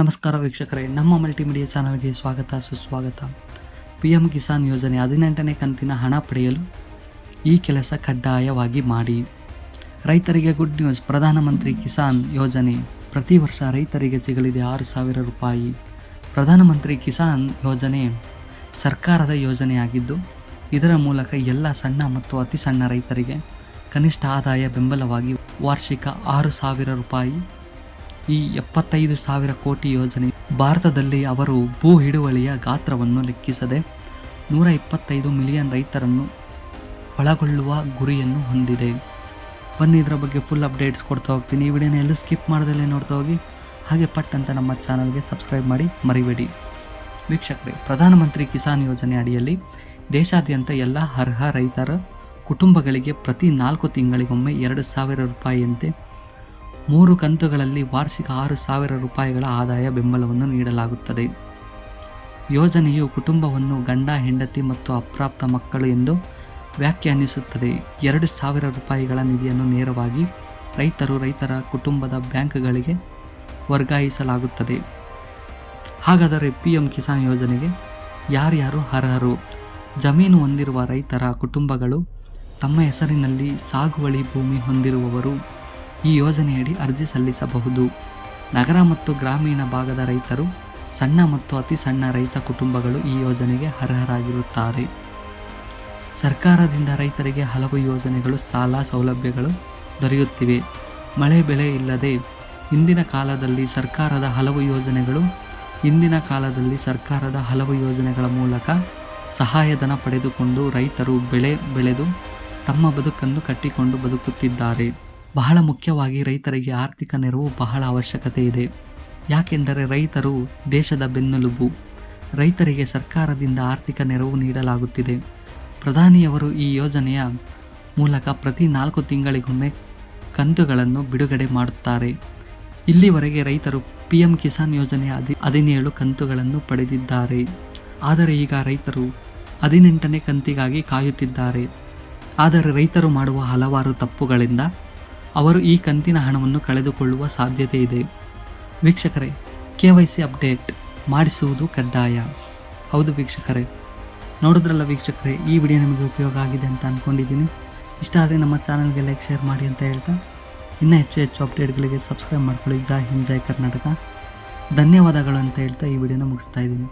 ನಮಸ್ಕಾರ ವೀಕ್ಷಕರೇ, ನಮ್ಮ ಮಲ್ಟಿಮೀಡಿಯಾ ಚಾನಲ್ಗೆ ಸ್ವಾಗತ, ಸುಸ್ವಾಗತ. ಪಿ ಎಂ ಕಿಸಾನ್ ಯೋಜನೆ ಹದಿನೆಂಟನೇ ಕಂತಿನ ಹಣ ಪಡೆಯಲು ಈ ಕೆಲಸ ಕಡ್ಡಾಯವಾಗಿ ಮಾಡಿ. ರೈತರಿಗೆ ಗುಡ್ ನ್ಯೂಸ್ ಪ್ರಧಾನಮಂತ್ರಿ ಕಿಸಾನ್ ಯೋಜನೆ. ಪ್ರತಿ ವರ್ಷ ರೈತರಿಗೆ ಸಿಗಲಿದೆ ಆರು ಸಾವಿರ ರೂಪಾಯಿ. ಪ್ರಧಾನಮಂತ್ರಿ ಕಿಸಾನ್ ಯೋಜನೆ ಸರ್ಕಾರದ ಯೋಜನೆಯಾಗಿದ್ದು, ಇದರ ಮೂಲಕ ಎಲ್ಲ ಸಣ್ಣ ಮತ್ತು ಅತಿ ಸಣ್ಣ ರೈತರಿಗೆ ಕನಿಷ್ಠ ಆದಾಯ ಬೆಂಬಲವಾಗಿ ವಾರ್ಷಿಕ ಆರು ಸಾವಿರ ರೂಪಾಯಿ ಈ ಎಪ್ಪತ್ತೈದು ಸಾವಿರ ಕೋಟಿ ಯೋಜನೆ ಭಾರತದಲ್ಲಿ ಅವರು ಭೂ ಹಿಡುವಳಿಯ ಗಾತ್ರವನ್ನು ಲೆಕ್ಕಿಸದೆ ನೂರ ಇಪ್ಪತ್ತೈದು ಮಿಲಿಯನ್ ರೈತರನ್ನು ಒಳಗೊಳ್ಳುವ ಗುರಿಯನ್ನು ಹೊಂದಿದೆ. ಬನ್ನಿ, ಇದರ ಬಗ್ಗೆ ಫುಲ್ ಅಪ್ಡೇಟ್ಸ್ ಕೊಡ್ತಾ ಹೋಗ್ತೀನಿ. ಈ ವಿಡಿಯೋನ ಎಲ್ಲೂ ಸ್ಕಿಪ್ ಮಾಡ್ದಲ್ಲೇ ನೋಡ್ತಾ ಹೋಗಿ. ಹಾಗೆ ಪಟ್ ಅಂತ ನಮ್ಮ ಚಾನಲ್ಗೆ ಸಬ್ಸ್ಕ್ರೈಬ್ ಮಾಡಿ ಮರಿಬೇಡಿ. ವೀಕ್ಷಕರೇ, ಪ್ರಧಾನಮಂತ್ರಿ ಕಿಸಾನ್ ಯೋಜನೆ ಅಡಿಯಲ್ಲಿ ದೇಶಾದ್ಯಂತ ಎಲ್ಲ ಅರ್ಹ ರೈತರ ಕುಟುಂಬಗಳಿಗೆ ಪ್ರತಿ ನಾಲ್ಕು ತಿಂಗಳಿಗೊಮ್ಮೆ ಎರಡು ಸಾವಿರ ರೂಪಾಯಿಯಂತೆ ಮೂರು ಕಂತುಗಳಲ್ಲಿ ವಾರ್ಷಿಕ ಆರು ಸಾವಿರ ರೂಪಾಯಿಗಳ ಆದಾಯ ಬೆಂಬಲವನ್ನು ನೀಡಲಾಗುತ್ತದೆ. ಯೋಜನೆಯು ಕುಟುಂಬವನ್ನು ಗಂಡ, ಹೆಂಡತಿ ಮತ್ತು ಅಪ್ರಾಪ್ತ ಮಕ್ಕಳು ಎಂದು ವ್ಯಾಖ್ಯಾನಿಸುತ್ತದೆ. ಎರಡು ಸಾವಿರ ರೂಪಾಯಿಗಳ ನಿಧಿಯನ್ನು ನೇರವಾಗಿ ರೈತರು ರೈತರ ಕುಟುಂಬದ ಬ್ಯಾಂಕ್ಗಳಿಗೆ ವರ್ಗಾಯಿಸಲಾಗುತ್ತದೆ. ಹಾಗಾದರೆ ಪಿ ಎಂ ಕಿಸಾನ್ ಯೋಜನೆಗೆ ಯಾರ್ಯಾರು ಅರ್ಹರು? ಜಮೀನು ಹೊಂದಿರುವ ರೈತರ ಕುಟುಂಬಗಳು ತಮ್ಮ ಹೆಸರಿನಲ್ಲಿ ಸಾಗುವಳಿ ಭೂಮಿ ಹೊಂದಿರುವವರು. ಈ ಯೋಜನೆಯಡಿ ಅರ್ಜಿ ಸಲ್ಲಿಸಬಹುದು. ನಗರ ಮತ್ತು ಗ್ರಾಮೀಣ ಭಾಗದ ರೈತರು, ಸಣ್ಣ ಮತ್ತು ಅತಿ ಸಣ್ಣ ರೈತ ಕುಟುಂಬಗಳು ಈ ಯೋಜನೆಗೆ ಅರ್ಹರಾಗಿರುತ್ತಾರೆ. ಸರ್ಕಾರದಿಂದ ರೈತರಿಗೆ ಹಲವು ಯೋಜನೆಗಳು ಸಾಲ ಸೌಲಭ್ಯಗಳು ದೊರೆಯುತ್ತಿವೆ. ಮಳೆ ಬೆಳೆ ಇಲ್ಲದೆ ಇಂದಿನ ಕಾಲದಲ್ಲಿ ಸರ್ಕಾರದ ಹಲವು ಯೋಜನೆಗಳು, ಇಂದಿನ ಕಾಲದಲ್ಲಿ ಸರ್ಕಾರದ ಹಲವು ಯೋಜನೆಗಳ ಮೂಲಕ ಸಹಾಯಧನ ಪಡೆದುಕೊಂಡು ರೈತರು ಬೆಳೆ ಬೆಳೆದು ತಮ್ಮ ಬದುಕನ್ನು ಕಟ್ಟಿಕೊಂಡು ಬದುಕುತ್ತಿದ್ದಾರೆ. ಬಹಳ ಮುಖ್ಯವಾಗಿ ರೈತರಿಗೆ ಆರ್ಥಿಕ ನೆರವು ಬಹಳ ಅವಶ್ಯಕತೆ ಇದೆ. ಯಾಕೆಂದರೆ ರೈತರು ದೇಶದ ಬೆನ್ನೆಲುಬು. ರೈತರಿಗೆ ಸರ್ಕಾರದಿಂದ ಆರ್ಥಿಕ ನೆರವು ನೀಡಲಾಗುತ್ತಿದೆ. ಪ್ರಧಾನಿಯವರು ಈ ಯೋಜನೆಯ ಮೂಲಕ ಪ್ರತಿ ನಾಲ್ಕು ತಿಂಗಳಿಗೊಮ್ಮೆ ಕಂತುಗಳನ್ನು ಬಿಡುಗಡೆ ಮಾಡುತ್ತಾರೆ. ಇಲ್ಲಿವರೆಗೆ ರೈತರು ಪಿ ಎಂ ಕಿಸಾನ್ ಯೋಜನೆಯ ಹದಿ ಹದಿನೇಳು ಕಂತುಗಳನ್ನು ಪಡೆದಿದ್ದಾರೆ. ಆದರೆ ಈಗ ರೈತರು ಹದಿನೆಂಟನೇ ಕಂತಿಗಾಗಿ ಕಾಯುತ್ತಿದ್ದಾರೆ. ಆದರೆ ರೈತರು ಮಾಡುವ ಹಲವಾರು ತಪ್ಪುಗಳಿಂದ ಅವರು ಈ ಕಂತಿನ ಹಣವನ್ನು ಕಳೆದುಕೊಳ್ಳುವ ಸಾಧ್ಯತೆ ಇದೆ. ವೀಕ್ಷಕರೇ, ಕೆ ವೈ ಸಿ ಅಪ್ಡೇಟ್ ಮಾಡಿಸುವುದು ಕಡ್ಡಾಯ. ಹೌದು ವೀಕ್ಷಕರೇ. ನೋಡಿದ್ರಲ್ಲ ವೀಕ್ಷಕರೇ, ಈ ವಿಡಿಯೋ ನಿಮಗೆ ಉಪಯೋಗ ಆಗಿದೆ ಅಂತ ಅಂದ್ಕೊಂಡಿದ್ದೀನಿ ಇಷ್ಟ ಆದರೆ ನಮ್ಮ ಚಾನಲ್ಗೆ ಲೈಕ್, ಶೇರ್ ಮಾಡಿ ಅಂತ ಹೇಳ್ತಾ, ಇನ್ನೂ ಹೆಚ್ಚು ಹೆಚ್ಚು ಅಪ್ಡೇಟ್ಗಳಿಗೆ ಸಬ್ಸ್ಕ್ರೈಬ್ ಮಾಡ್ಕೊಳ್ಳಿ. ಜೈ ಹಿಂದ್, ಜೈ ಕರ್ನಾಟಕ. ಧನ್ಯವಾದಗಳು ಅಂತ ಹೇಳ್ತಾ ಈ ವಿಡಿಯೋನ ಮುಗಿಸ್ತಾ ಇದ್ದೀನಿ.